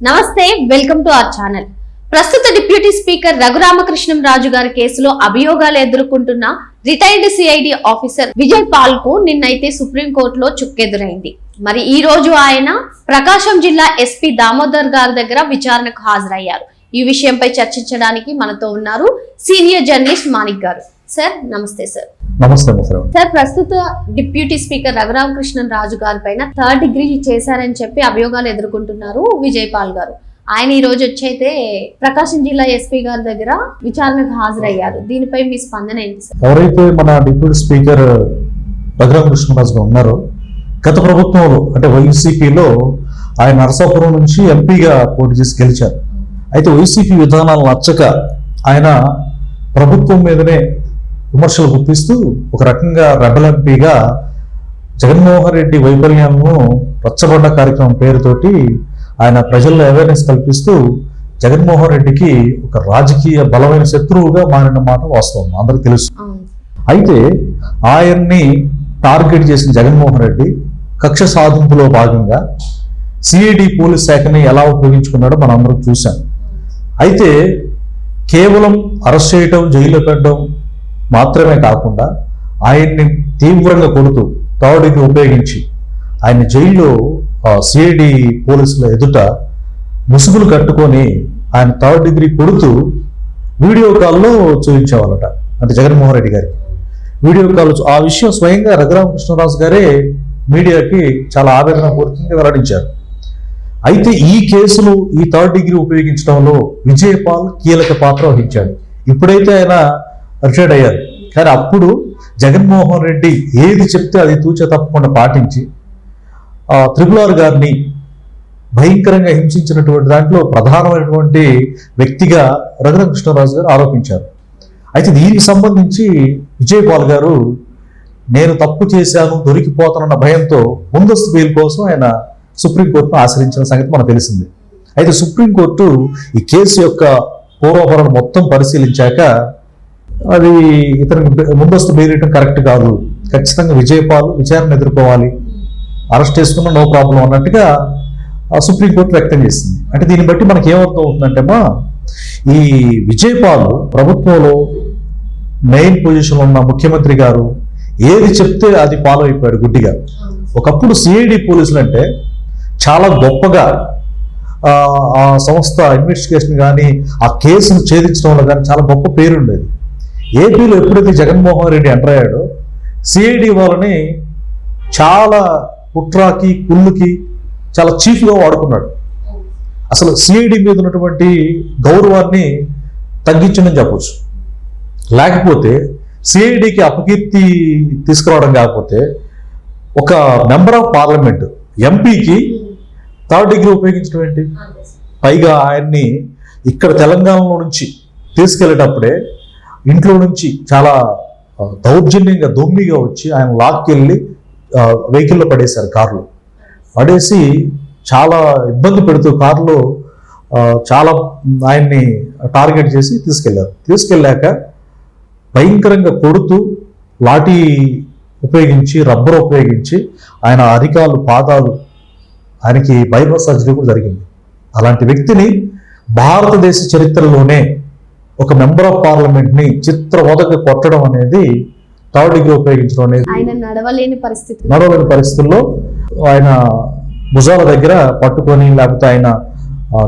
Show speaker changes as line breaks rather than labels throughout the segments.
నమస్తే welcome to our channel. ప్రస్తుత deputy speaker Raghuramakrishnam Raju గారి కేసులో అభియోగాలు ఎదుర్కొంటున్న రిటైర్డ్ సిఐడి ఆఫీసర్ విజయ్ పాల్కు నిన్నైతే సుప్రీంకోర్టులో చుక్కెదురైంది. మరి ఈ రోజు ఆయన ప్రకాశం జిల్లా ఎస్పీ దామోదర్ గారి దగ్గర విచారణకు హాజరయ్యారు. ఈ విషయంపై చర్చించడానికి మనతో ఉన్నారు సీనియర్ జర్నలిస్ట్ మాణిక్ గారు. సార్ నమస్తే సార్.
నమస్తే
సార్ ప్రస్తుత డిప్యూటీ స్పీకర్ రఘురామకృష్ణన్ రాజు గారి పైన థర్డ్ డిగ్రీ చేశారని చెప్పి అభియోగాలు ఎదుర్కొంటున్నారు విజయ్ పాల్ గారు. ఆయన ఈ రోజు వచ్చి అయితే ప్రకాశం జిల్లా ఎస్పీ గారి దగ్గర విచారణకు హాజరయ్యారు. దీనిపై మీ స్పందన ఏంటి సార్?
ఎవరైతే మన డిప్యూటీ స్పీకర్ రఘురామ కృష్ణరాజు గారు ఉన్నారో గత ప్రభుత్వంలో అంటే వైసీపీలో ఆయన నరసాపురం నుంచి ఎంపీగా పోటీ చేసి గెలిచారు. అయితే వైసీపీ విధానాలు నచ్చక ఆయన ప్రభుత్వం మీదనే విమర్శలు గుప్పిస్తూ ఒక రకంగా రెబల్ ఎంపీగా జగన్మోహన్ రెడ్డి వైఫల్యాలను రచ్చబండ కార్యక్రమం పేరుతోటి ఆయన ప్రజల్లో అవేర్నెస్ కల్పిస్తూ జగన్మోహన్ రెడ్డికి ఒక రాజకీయ బలమైన శత్రువుగా మారిన మాట వాస్తవం. అందరికి తెలుసు. అయితే ఆయన్ని టార్గెట్ చేసిన జగన్మోహన్ రెడ్డి కక్ష సాధింపులో భాగంగా సిఐడి పోలీస్ శాఖని ఎలా ఉపయోగించుకున్నాడో మనం అందరం చూసాం అయితే కేవలం అరెస్ట్ చేయటం జైల్లో పెట్టడం మాత్రమే కాకుండా ఆయన్ని తీవ్రంగా కొడుతూ తావుడికి ఉపయోగించి ఆయన జైల్లో సిఐడి పోలీసుల ఎదుట ముసుగులు కట్టుకొని ఆయన థర్డ్ డిగ్రీ కొడుతూ వీడియో కాల్లో చూపించేవాళ్ళట. అంటే జగన్మోహన్ రెడ్డి గారికి. వీడియో కాల్ ఆ విషయం స్వయంగా రఘురామకృష్ణరాజు గారే మీడియాకి చాలా ఆవేదన పూర్తిగా వెల్లడించారు. అయితే ఈ కేసులు ఈ థర్డ్ డిగ్రీ ఉపయోగించడంలో విజయపాల్ కీలక పాత్ర వహించాడు. ఇప్పుడైతే ఆయన రిటైర్డ్ అయ్యారు. కానీ అప్పుడు జగన్మోహన్ రెడ్డి ఏది చెప్తే అది తూచ తప్పకుండా పాటించి త్రిపుల్ ఆర్ గారిని భయంకరంగా హింసించినటువంటి దాంట్లో ప్రధానమైనటువంటి వ్యక్తిగా రఘునకృష్ణరాజు గారు ఆరోపించారు. అయితే దీనికి సంబంధించి విజయపాల్ గారు నేను తప్పు చేశాను దొరికిపోతానన్న భయంతో ముందస్తు బెయిల్ కోసం ఆయన సుప్రీంకోర్టును ఆశ్రయించిన సంగతి మనకు తెలిసింది. అయితే సుప్రీంకోర్టు ఈ కేసు యొక్క పూర్వపరణ మొత్తం పరిశీలించాక అది ఇతనికి ముందస్తు బెయిల్ కరెక్ట్ కాదు. ఖచ్చితంగా విజయపాల్ విచారణ ఎదుర్కోవాలి. అరెస్ట్ చేసుకున్న నో ప్రాబ్లం అన్నట్టుగా ఆ సుప్రీంకోర్టు వ్యక్తం చేసింది. అంటే దీన్ని బట్టి మనకి ఏమర్థం అవుతుందంటేమా ఈ విజయపాల్ ప్రభుత్వంలో మెయిన్ పొజిషన్లో ఉన్న ముఖ్యమంత్రి గారు ఏది చెప్తే అది ఫాలో అయిపోయాడు గుడ్డిగా. ఒకప్పుడు సిఐడి పోలీసులు అంటే చాలా గొప్పగా ఆ, ఆ సంస్థ ఇన్వెస్టిగేషన్ కానీ ఆ కేసును ఛేదించడంలో కానీ చాలా గొప్ప పేరు ఉండేది ఏపీలో ఎప్పుడైతే జగన్మోహన్ రెడ్డి ఎంటర్ అయ్యాడో సిఐడి వాళ్ళని చాలా కుట్రాకి కుళ్ళుకి చాలా చీఫ్గా వాడుకున్నాడు. అసలు సిఐడి మీద ఉన్నటువంటి గౌరవాన్ని తగ్గించడం చెప్పొచ్చు. లేకపోతే సిఐడికి అపకీర్తి తీసుకురావడం కాకపోతే ఒక మెంబర్ ఆఫ్ పార్లమెంట్ ఎంపీకి థర్డ్ డిగ్రీ ఉపయోగించడం ఏంటి? పైగా ఆయన్ని ఇక్కడ తెలంగాణలో నుంచి తీసుకెళ్ళేటప్పుడే ఇంట్లో నుంచి చాలా దౌర్జన్యంగా దొమ్మిగా వచ్చి ఆయన లాక్కెళ్ళి వెహికల్లో పడేశారు కారులో. పడేసి చాలా ఇబ్బంది పెడుతూ కారులో చాలా ఆయన్ని టార్గెట్ చేసి తీసుకెళ్ళారు. తీసుకెళ్ళాక భయంకరంగా కొడుతూ లాఠీ ఉపయోగించి రబ్బర్ ఉపయోగించి ఆయన అరికాలు పాదాలు ఆయనకి బైపాస్ సర్జరీ కూడా జరిగింది. అలాంటి వ్యక్తిని భారతదేశ చరిత్రలోనే ఒక మెంబర్ ఆఫ్ పార్లమెంట్ని చిత్రవదకి కొట్టడం అనేది డిగ్రీ ఉపయోగించడం అనేది
ఆయన నడవలేని పరిస్థితి
నడవలేని పరిస్థితుల్లో ఆయన భుజాల దగ్గర పట్టుకొని లేకపోతే ఆయన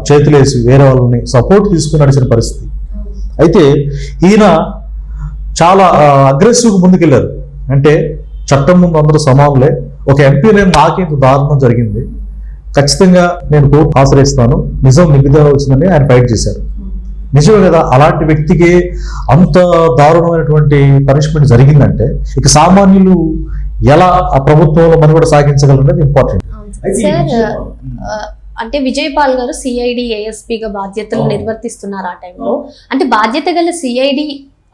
చేతులేసి వేరే వాళ్ళని సపోర్ట్ తీసుకుని నడిచిన పరిస్థితి. అయితే ఈయన చాలా అగ్రెసివ్గా ముందుకెళ్ళారు అంటే చట్టం ముందు అందరూ సమానులే. ఒక ఎంపీ నేను నాకేంత దారుణం జరిగింది. ఖచ్చితంగా నేను కోర్టు ఆశ్రయిస్తాను. నిజం నిబిధ వచ్చిందని ఆయన ఫైట్ చేశారు. నిజమే కదా? అలాంటి వ్యక్తికి అంత దారుణమైనటువంటి పనిష్మెంట్ జరిగిందంటే ఇక సామాన్యులు ఎలా ఆ ప్రభుత్వంలో మనుగడ సాగించగలరు అనేది ఇంపార్టెంట్
సార్ అంటే విజయపాల్ గారు సిఐడి ఏఎస్పీగా బాధ్యతలు. నిర్వర్తిస్తున్నారు ఆ టైంలో అంటే బాధ్యత గల సిఐడి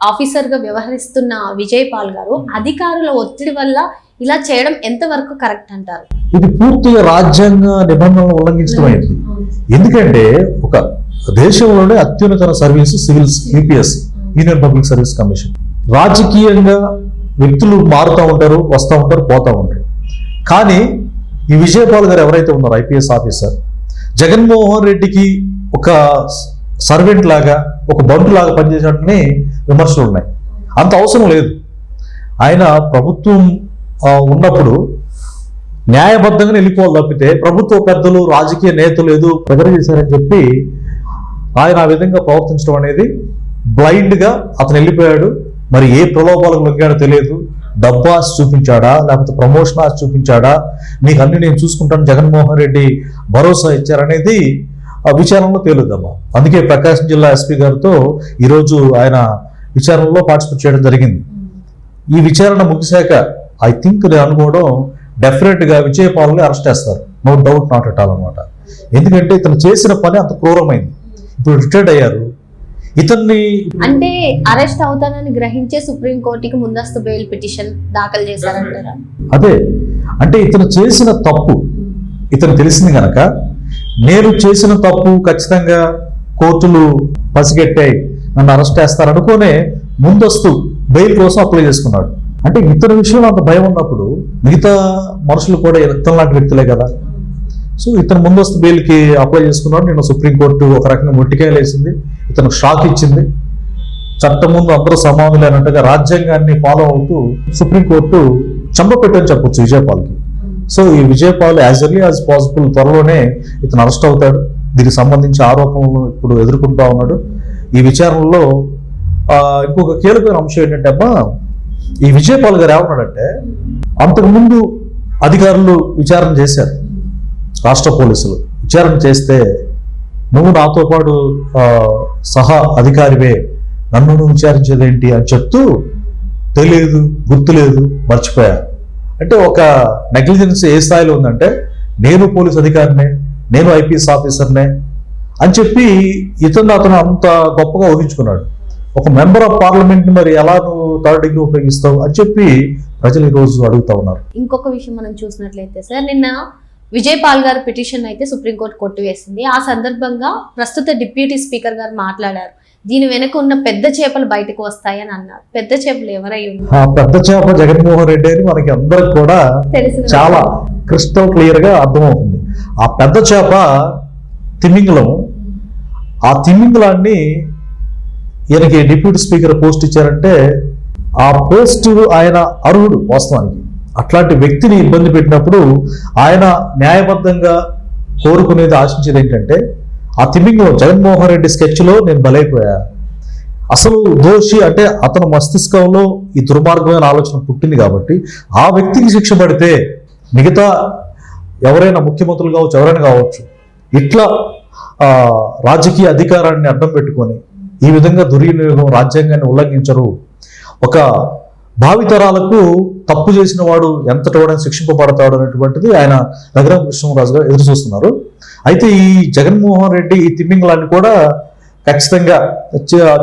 ఆఫీసర్గా వ్యవహరిస్తున్న విజయపాల్ గారు అధికారుల ఒత్తిడి వల్ల ఇలా చేయడం ఎంతవరకు కరెక్ట్ అంటారు?
ఇది పూర్తిగా రాజ్యాంగ నిబంధనలు ఉల్లంఘించడం అయింది. ఎందుకంటే ఒక దేశంలోనే అత్యున్నత service civils UPS union public service commission రాజకీయంగా వ్యక్తులు మారుతూ ఉంటారు వస్తూ ఉంటారు పోతూ ఉంటారు. కానీ ఈ విజయపాల్ గారు ఎవరైతే ఉన్నారో ఐపీఎస్ ఆఫీసర్ జగన్మోహన్ రెడ్డికి ఒక సర్వెంట్ లాగా ఒక బంటు లాగా పనిచేసేటని విమర్శలు ఉన్నాయి. అంత అవసరం లేదు. ఆయన ప్రభుత్వం ఉన్నప్పుడు న్యాయబద్ధంగా వెళ్ళిపోవాలి తప్పితే ప్రభుత్వ పెద్దలు రాజకీయ నేతలు ఏదో ప్రజలు చేశారని చెప్పి ఆయన ఆ విధంగా ప్రవర్తించడం అనేది బ్లైండ్గా అతను వెళ్ళిపోయాడు. మరి ఏ ప్రలోభాలకు లొంగాడో తెలియదు. డబ్బు ఆశ చూపించాడా? లేకపోతే ప్రమోషన్ ఆశ చూపించాడా? నీకు అన్ని నేను చూసుకుంటాను. జగన్మోహన్ రెడ్డి భరోసా ఇచ్చారనేది ఆ విచారణలో తేలుద్దామా అందుకే ప్రకాశం జిల్లా ఎస్పీ గారితో ఈరోజు ఆయన విచారణలో పార్టిసిపేట్ చేయడం జరిగింది. ఈ విచారణ ముగిశాక ఐ థింక్ నేను అనుకోవడం డెఫినెట్గా విజయపాలని అరెస్ట్ చేస్తారు. No doubt not at all అనమాట ఎందుకంటే ఇతను చేసిన పని అంత క్రూరమైంది. ఇప్పుడు రిటైర్డ్ అయ్యారు. ఇతన్ని
అంటే అరెస్ట్ అవుతానని గ్రహించే సుప్రీం కోర్టుకి ముందస్తు బెయిల్ పిటిషన్ దాఖలు చేశారంటారా?
అదే. అంటే ఇతను చేసిన తప్పు ఇతను తెలిసింది గనక నేను చేసిన తప్పు ఖచ్చితంగా కోర్టులు పసిగట్టాయి నన్ను అరెస్ట్ చేస్తారనుకోనే ముందస్తు బెయిల్ కోసం అప్లై చేసుకున్నాడు. అంటే ఇతని విషయంలో అంత భయం ఉన్నప్పుడు మిగతా మనుషులు కూడా రక్తం లాంటి వ్యక్తులే కదా. సో ఇతను ముందస్తు బెయిల్కి అప్లై చేసుకున్నాడు. నేను సుప్రీంకోర్టు ఒక రకంగా ముట్టికాయలు వేసింది. ఇతను షాక్ ఇచ్చింది. చట్టం ముందు అందరూ సమానులే అన్నట్టుగా రాజ్యాంగాన్ని ఫాలో అవుతూ సుప్రీంకోర్టు చంపపెట్టని చెప్పొచ్చు విజయపాల్కి. సో ఈ Vijaypal as early as possible త్వరలోనే ఇతను అరెస్ట్ అవుతాడు. దీనికి సంబంధించి ఆరోపణలు ఇప్పుడు ఎదుర్కొంటా ఉన్నాడు. ఈ విచారణలో ఇంకొక కీలకమైన అంశం ఏంటంటే అమ్మా ఈ విజయపాల్ గారు ఏమన్నాడంటే అంతకుముందు అధికారులు విచారణ చేశారు రాష్ట్ర పోలీసులు. విచారణ చేస్తే నువ్వు నాతో పాటు సహా అధికారివే నన్ను నువ్వు విచారించేదేంటి అని చెప్తూ తెలియదు గుర్తులేదు మర్చిపోయా. అంటే ఒక నెగ్లిజెన్స్ ఏ స్థాయిలో ఉందంటే నేను పోలీస్ అధికారినే నేను ఐపీఎస్ ఆఫీసర్నే అని చెప్పి ఇతను అతను అంత గొప్పగా ఊహించుకున్నాడు. ఒక మెంబర్ ఆఫ్ పార్లమెంట్ మరి ఎలా నువ్వు థర్డ్ డిగ్రీ ఉపయోగిస్తావు అని చెప్పి ప్రజలు ఈరోజు అడుగుతా ఉన్నారు.
ఇంకొక విషయం మనం చూసినట్లయితే సార్ నిన్న విజయ్ పాల్ గారి పిటిషన్ అయితే సుప్రీంకోర్టు కొట్టివేసింది ఆ సందర్భంగా ప్రస్తుత డిప్యూటీ స్పీకర్ గారు మాట్లాడారు. దీని వెనుక ఉన్న పెద్ద చేపలు బయటకు వస్తాయని అన్నారు. పెద్ద చేపలు ఎవరై
పెద్ద చేప జగన్మోహన్ రెడ్డి అని మనకి అందరికి కూడా చాలా క్రిస్టల్ క్లియర్గా అర్థమవుతుంది. ఆ పెద్ద చేప తిమింగలం. ఆ తిమింగలాన్ని ఈయనకి డిప్యూటీ స్పీకర్ పోస్ట్ ఇచ్చారంటే ఆ పోస్ట్ ఆయన అర్హుడు వాస్తవానికి. అట్లాంటి వ్యక్తిని ఇబ్బంది పెట్టినప్పుడు ఆయన న్యాయబద్ధంగా కోరుకునేది ఆశించేది ఏంటంటే ఆ తిమింగలం జగన్మోహన్ రెడ్డి స్కెచ్లో నేను బలైపోయా. అసలు దోషి అంటే అతను మస్తిష్కంలో ఈ దుర్మార్గమైన ఆలోచన పుట్టింది కాబట్టి ఆ వ్యక్తికి శిక్ష పడితే మిగతా ఎవరైనా ముఖ్యమంత్రులు కావచ్చు ఎవరైనా కావచ్చు ఇట్లా రాజకీయ అధికారాన్ని అడ్డం పెట్టుకొని ఈ విధంగా దుర్వినియోగం రాజ్యాంగాన్ని ఉల్లంఘించరు. ఒక భావితరాలకు తప్పు చేసిన వాడు ఎంతటి వాడని శిక్షింపబడతాడు అనేటువంటిది ఆయన రఘురామ కృష్ణరాజు గారు ఎదురు చూస్తున్నారు. అయితే ఈ జగన్మోహన్ రెడ్డి ఈ తిమ్మింగలాన్ని కూడా ఖచ్చితంగా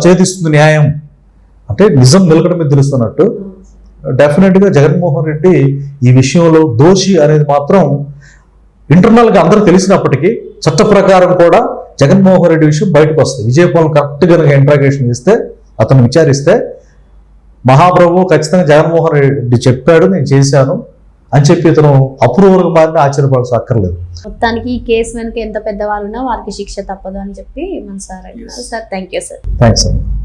ఛేదిస్తుంది న్యాయం. అంటే నిజం నిలకడ మీద తెలుస్తున్నట్టు. డెఫినెట్గా జగన్మోహన్ రెడ్డి ఈ విషయంలో దోషి అనేది మాత్రం ఇంటర్నల్గా అందరూ తెలిసినప్పటికీ చట్ట ప్రకారం కూడా జగన్మోహన్ రెడ్డి విషయం బయటకు వస్తుంది. విజయపాల్ కరెక్ట్గా ఇంట్రాగేషన్ చేస్తే అతను విచారిస్తే మహాప్రభు ఖచ్చితంగా జగన్మోహన్ రెడ్డి చెప్పాడు నేను చేశాను అని చెప్పి ఇతను అప్రూవల్గా మారిన ఆశ్చర్యపడాల్సి అక్కర్లేదు.
మొత్తానికి ఈ కేసు వెనుక ఎంత పెద్దవాళ్ళు ఉన్నా వారికి శిక్ష తప్పదు అని చెప్పి మన సార్ అన్నారు. Sir thank you sir
thanks